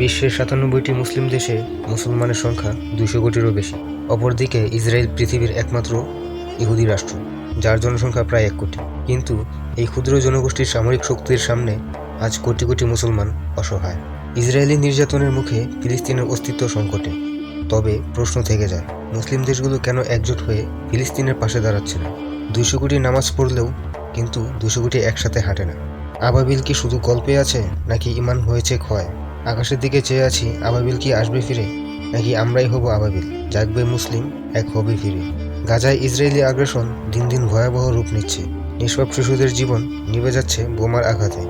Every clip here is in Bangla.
বিশ্বের সাতানব্বইটি মুসলিম দেশে মুসলমানের সংখ্যা দুশো কোটিরও বেশি। অপরদিকে ইসরায়েল পৃথিবীর একমাত্র ইহুদি রাষ্ট্র, যার জনসংখ্যা প্রায় এক কোটি। কিন্তু এই ক্ষুদ্র জনগোষ্ঠীর সামরিক শক্তির সামনে আজ কোটি কোটি মুসলমান অসহায়। ইসরায়েলি নির্যাতনের মুখে ফিলিস্তিনের অস্তিত্ব সংকটে। তবে প্রশ্ন থেকে যায়, মুসলিম দেশগুলো কেন একজোট হয়ে ফিলিস্তিনের পাশে দাঁড়াচ্ছে না? দুশো কোটি নামাজ পড়লেও কিন্তু দুশো কোটি একসাথে হাঁটে না। আবাবিল কি শুধু গল্পে আছে, নাকি ইমান হয়েছে ক্ষয়? আকাশের দিকে চেয়ে আছি, আবাবিল কি আসবে ফিরে? নাকি আমরাই হব আবাবিল? জাগবে মুসলিম, এক হবে ফিরে। গাজায় ইসরায়েলি আগ্রাসন দিন দিন ভয়াবহ রূপ নিচ্ছে। নিষ্পাপ শিশুদের জীবন নিভে যাচ্ছে বোমার আঘাতে।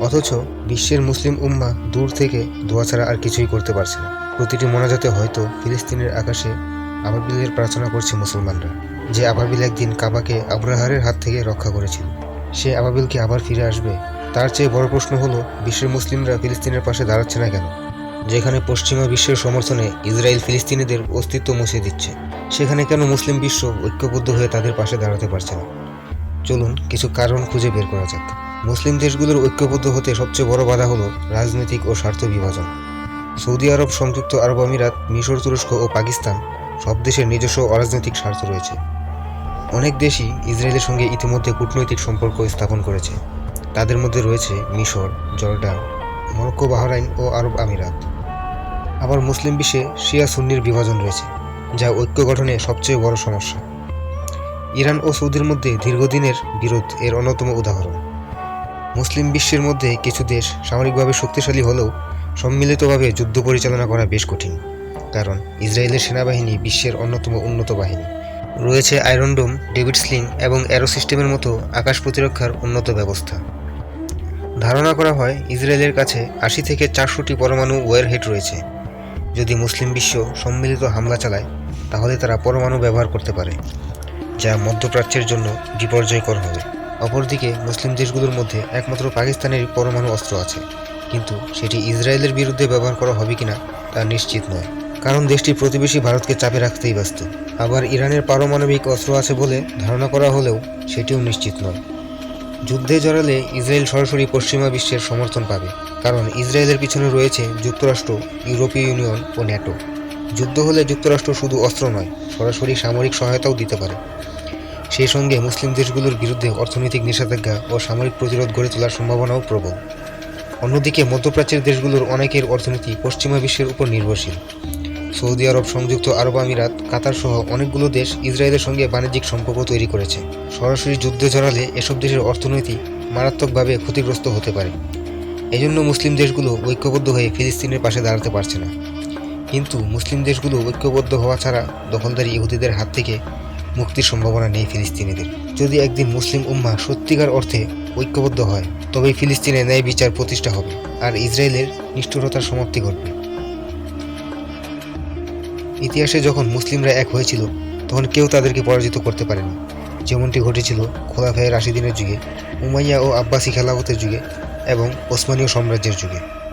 অথচ বিশ্বের মুসলিম উম্মা দূর থেকে দোয়া ছাড়া আর কিছুই করতে পারছে না। প্রতিটি মোনাজাতে হয়তো ফিলিস্তিনের আকাশে আবাবিলের প্রার্থনা করছে মুসলমানরা, যে আবাবিল একদিন কাবাকে আব্রাহারের হাত থেকে রক্ষা করেছিল। সে আবাবিল কি আবার ফিরে আসবে। তার চেয়ে বড় প্রশ্ন হলো, বিশ্বের মুসলিমরা ফিলিস্তিনের পাশে দাঁড়াচ্ছে না কেন? যেখানে পশ্চিমা বিশ্বের সমর্থনে ইসরায়েল ফিলিস্তিনিদের অস্তিত্ব মুছে দিচ্ছে, সেখানে কেন মুসলিম বিশ্ব ঐক্যবদ্ধ হয়ে তাদের পাশে দাঁড়াতে পারছে না? চলুন কিছু কারণ খুঁজে বের করা যাক। মুসলিম দেশগুলোর ঐক্যবদ্ধ হতে সবচেয়ে বড় বাধা হলো রাজনৈতিক ও স্বার্থ বিভাজন। সৌদি আরব, সংযুক্ত আরব আমিরাত, মিশর, তুরস্ক ও পাকিস্তান সব দেশের নিজস্ব অরাজনৈতিক স্বার্থ রয়েছে। অনেক দেশই ইসরায়েলের সঙ্গে ইতিমধ্যে কূটনৈতিক সম্পর্ক স্থাপন করেছে। তাদের মধ্যে রয়েছে মিশর, জর্ডান, মরক্কো, বাহরাইন ও আরব আমিরাত। আবার মুসলিম বিশ্বে শিয়া সুন্নির বিভাজন রয়েছে, যা ঐক্য গঠনে সবচেয়ে বড় সমস্যা। ইরান ও সৌদির মধ্যে দীর্ঘদিনের বিরোধ এর অন্যতম উদাহরণ। মুসলিম বিশ্বের মধ্যে কিছু দেশ সামরিকভাবে শক্তিশালী হলেও সম্মিলিতভাবে যুদ্ধ পরিচালনা করা বেশ কঠিন, কারণ ইসরায়েলের সেনাবাহিনী বিশ্বের অন্যতম উন্নত বাহিনী। রয়েছে আয়রন ডোম ডেভিড স্লিং এবং অ্যারো সিস্টেমের মতো আকাশ প্রতিরক্ষার উন্নত ব্যবস্থা। ধারণা করা হয়, ইসরায়েলের কাছে আশি থেকে চারশোটি পরমাণু ওয়ারহেড রয়েছে। যদি মুসলিম বিশ্ব সম্মিলিত হামলা চালায়, তাহলে তারা পরমাণু ব্যবহার করতে পারে, যা মধ্যপ্রাচ্যের জন্য বিপর্যয়কর হবে। অপরদিকে, মুসলিম দেশগুলোর মধ্যে একমাত্র পাকিস্তানের পরমাণু অস্ত্র আছে। কিন্তু সেটি ইসরায়েলের বিরুদ্ধে ব্যবহার করা হবে কিনা, তা নিশ্চিত নয়। কারণ দেশটি প্রতিবেশী ভারতকে চাপে রাখতেই ব্যস্ত। আবার ইরানের পারমাণবিক অস্ত্র আছে বলে ধারণা করা হলেও সেটিও নিশ্চিত নয়। যুদ্ধে জড়ালে ইসরায়েল সরাসরি পশ্চিমা বিশ্বের সমর্থন পাবে, কারণ ইসরায়েলের পিছনে রয়েছে যুক্তরাষ্ট্র, ইউরোপীয় ইউনিয়ন ও ন্যাটো। যুদ্ধ হলে যুক্তরাষ্ট্র শুধু অস্ত্র নয়, সরাসরি সামরিক সহায়তাও দিতে পারে। সেই সঙ্গে মুসলিম দেশগুলোর বিরুদ্ধে অর্থনৈতিক নিষেধাজ্ঞা ও সামরিক প্রতিরোধ গড়ে তোলার সম্ভাবনাও প্রবল। অন্যদিকে মধ্যপ্রাচ্যের দেশগুলোর অনেকের অর্থনীতি পশ্চিমা বিশ্বের উপর নির্ভরশীল। সৌদি আরব সংযুক্ত আরব আমিরাত, কাতার সহ অনেকগুলো দেশ ইসরায়েলের সঙ্গে বাণিজ্যিক সম্পর্ক তৈরি করেছে। সরাসরি যুদ্ধে জড়ালে এসব দেশের অর্থনীতি মারাত্মকভাবে ক্ষতিগ্রস্ত হতে পারে। এজন্য মুসলিম দেশগুলো ঐক্যবদ্ধ হয়ে ফিলিস্তিনের পাশে দাঁড়াতে পারছে না। কিন্তু মুসলিম দেশগুলো ঐক্যবদ্ধ হওয়া ছাড়া দখলদারি ইহুদিদের হাত থেকে মুক্তির সম্ভাবনা নেই ফিলিস্তিনিদের। যদি একদিন মুসলিম উম্মা সত্যিকার অর্থে ঐক্যবদ্ধ হয়, তবেই ফিলিস্তিনে ন্যায় বিচার প্রতিষ্ঠা হবে, আর ইসরায়েলের নিষ্ঠুরতার সমাপ্তি ঘটবে। ইতিহাসে যখন মুসলিমরা এক হয়েছিল, তখন কেউ তাদেরকে পরাজিত করতে পারেনি। যেমনটি ঘটেছিল খোলাফায় রাশিদিনের যুগে, উমাইয়া ও আব্বাসী খেলাফতের যুগে এবং ওসমানীয় সাম্রাজ্যের যুগে।